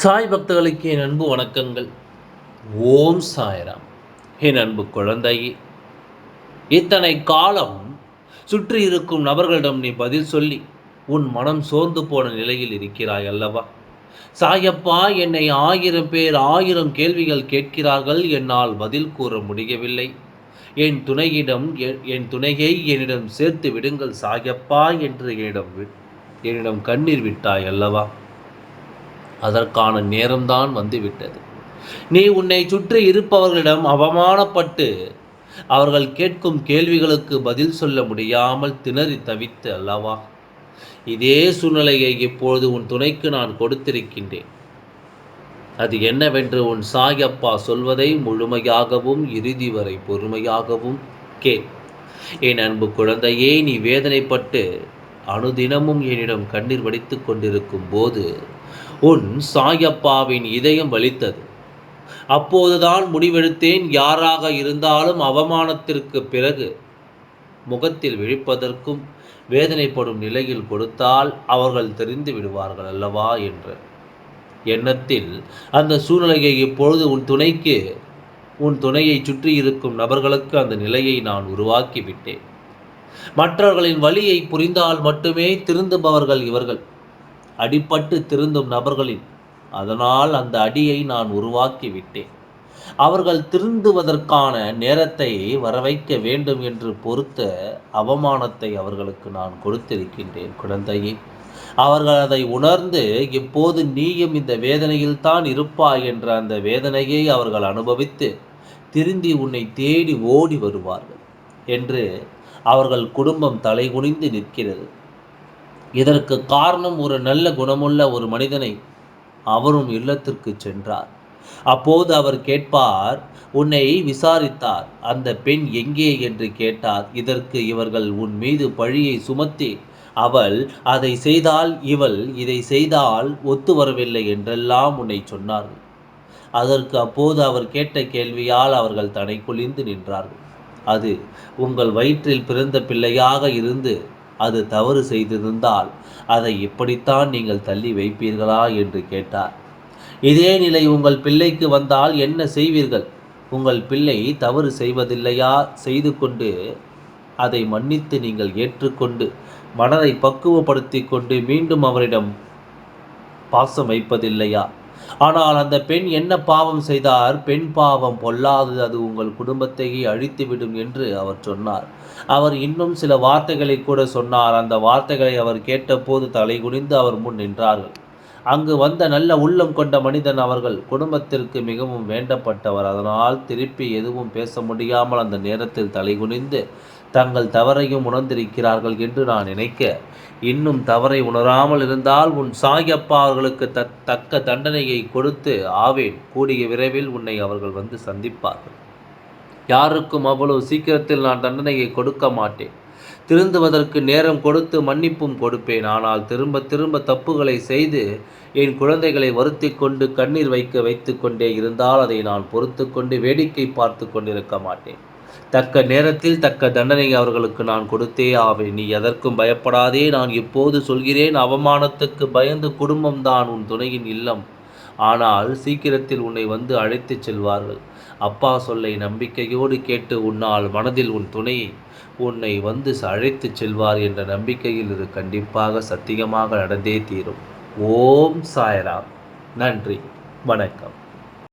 சாய் பக்தர்களுக்கு என் அன்பு வணக்கங்கள். ஓம் சாய்ராம். என் அன்பு குழந்தையே இத்தனை காலம் சுற்றி இருக்கும் நபர்களிடம் நீ பதில் சொல்லி உன் மனம் சோர்ந்து போன நிலையில் இருக்கிறாய் அல்லவா? சாயப்பா என்னை ஆயிரம் பேர் ஆயிரம் கேள்விகள் கேட்கிறார்கள் என்னால் பதில் கூற முடியவில்லை. என் துணையிடம் என் துணையை என்னிடம் சேர்த்து விடுங்கள் சாயப்பா என்று என்னிடம் என்னிடம் கண்ணீர் விட்டாய் அல்லவா? அதற்கான நேரம்தான் வந்துவிட்டது. நீ உன்னை சுற்றி இருப்பவர்களிடம் அவமானப்பட்டு அவர்கள் கேட்கும் கேள்விகளுக்கு பதில் சொல்ல முடியாமல் திணறி தவித்து அல்லவா? இதே சூழ்நிலையை இப்பொழுது உன் துணைக்கு நான் கொடுத்திருக்கின்றேன். அது என்னவென்று உன் சாயப்பா சொல்வதை முழுமையாகவும் இறுதி வரை பொறுமையாகவும் கேள். என் அன்பு குழந்தையே நீ வேதனைப்பட்டு அனுதினமும் என்னிடம் கண்ணீர் வடித்து கொண்டிருக்கும் போது உன் சாயப்பாவின் இதயம் வலித்தது. அப்போதுதான் முடிவெடுத்தேன் யாராக இருந்தாலும் அவமானத்திற்கு பிறகு. முகத்தில் விழிப்பதற்கும் வேதனைப்படும் நிலையில் கொடுத்தால் அவர்கள் தெரிந்து விடுவார்கள் அல்லவா என்று. எண்ணத்தில் அந்த சூழ்நிலையை இப்பொழுது உன் துணைக்கு உன் துணையை சுற்றி இருக்கும் நபர்களுக்கு அந்த நிலையை நான் உருவாக்கி விட்டேன். மற்றவர்களின் வழியை புரிந்தால் மட்டுமே திருந்துபவர்கள் இவர்கள். அடிபட்டு திருந்தும் நபர்களின் அதனால் அந்த அடியை நான் உருவாக்கி விட்டேன் அவர்கள் திருந்துவதற்கான நேரத்தை வரவைக்க வேண்டும் என்று பொறுத்த அவமானத்தை அவர்களுக்கு நான் கொடுத்திருக்கின்றேன் குழந்தையே. அவர்கள் அதை உணர்ந்து இப்போது நீயும் இந்த வேதனையில் தான் இருப்பாய் என்ற அந்த வேதனையை அவர்கள் அனுபவித்து திருந்தி உன்னை தேடி ஓடி வருவார்கள் என்று அவர்கள் குடும்பம் தலைகுனிந்து நிற்கிறது. இதற்கு காரணம் ஒரு நல்ல குணமுள்ள ஒரு மனிதனை அவரும் இல்லத்திற்கு சென்றார். அப்போது அவர் கேட்பார் உன்னை விசாரித்தார் அந்த பெண் எங்கே? என்று கேட்டார். இதற்கு இவர்கள் உன் மீது பழியை சுமத்தி அவள் அதை செய்தால் இவள் இதை செய்தால் ஒத்து வரவில்லை என்றெல்லாம் உன்னை சொன்னார்கள். அதற்கு அப்போது அவர் கேட்ட கேள்வியால் அவர்கள் தனை குளிந்து நின்றார்கள். அது உங்கள் வயிற்றில் பிறந்த பிள்ளையாக இருந்து அது தவறு செய்திருந்தால் அதை இப்படித்தான் நீங்கள் தள்ளி வைப்பீர்களா என்று கேட்டார். இதே நிலை உங்கள் பிள்ளைக்கு வந்தால் என்ன செய்வீர்கள்? உங்கள் பிள்ளை தவறு செய்வதில்லையா? செய்து கொண்டு அதை மன்னித்து நீங்கள் ஏற்றுக்கொண்டு மனதை பக்குவப்படுத்தி கொண்டு மீண்டும் அவரிடம் பாசம் வைப்பதில்லையா? ஆனால் அந்த பெண் என்ன பாவம் செய்தார்? பெண் பாவம் பொல்லாது அது உங்கள் குடும்பத்தையே அழித்துவிடும் என்று அவர் சொன்னார். அவர் இன்னும் சில வார்த்தைகளை கூட சொன்னார். அந்த வார்த்தைகளை அவர் கேட்டபோது தலை குனிந்து அவர் முன் நின்றார்கள். அங்கு வந்த நல்ல உள்ளம் கொண்ட மனிதன் அவர்கள் குடும்பத்திற்கு மிகவும் வேண்டப்பட்டவர். அதனால் திருப்பி எதுவும் பேச முடியாமல் அந்த நேரத்தில் தலைகுனிந்து தங்கள் தவறையும் உணர்ந்திருக்கிறார்கள் என்று நான் நினைக்க இன்னும் தவறை உணராமல் இருந்தால் உன் சாயப்பா அவர்களுக்கு த தக்க தண்டனையை கொடுத்து ஆவேன். கூடிய விரைவில் உன்னை அவர்கள் வந்து சந்திப்பார்கள். யாருக்கும் அவ்வளவு சீக்கிரத்தில் நான் தண்டனையை கொடுக்க மாட்டேன். திருந்துவதற்கு நேரம் கொடுத்து மன்னிப்பும் கொடுப்பேன். ஆனால் திரும்ப திரும்ப தப்புகளை செய்து என் குழந்தைகளை வருத்தி கொண்டு கண்ணீர் வைக்க வைத்து கொண்டே இருந்தால் அதை நான் பொறுத்து கொண்டு வேடிக்கை பார்த்து கொண்டிருக்க மாட்டேன். தக்க நேரத்தில் தக்க தண்டனை அவர்களுக்கு நான் கொடுத்தே ஆவேன். நீ எதற்கும் பயப்படாதே. நான் இப்போது சொல்கிறேன் அவமானத்துக்கு பயந்து குடும்பம்தான் உன் துணையின் இல்லம். ஆனால் சீக்கிரத்தில் உன்னை வந்து அழைத்துச் செல்வார்கள். அப்பா சொல்லை நம்பிக்கையோடு கேட்டு உன்னால் மனதில் உன் துணையை உன்னை வந்து அழைத்துச் செல்வார் என்ற நம்பிக்கையில் இது கண்டிப்பாக சத்தியமாக நடந்தே தீரும். ஓம் சாய்ராம். நன்றி. வணக்கம்.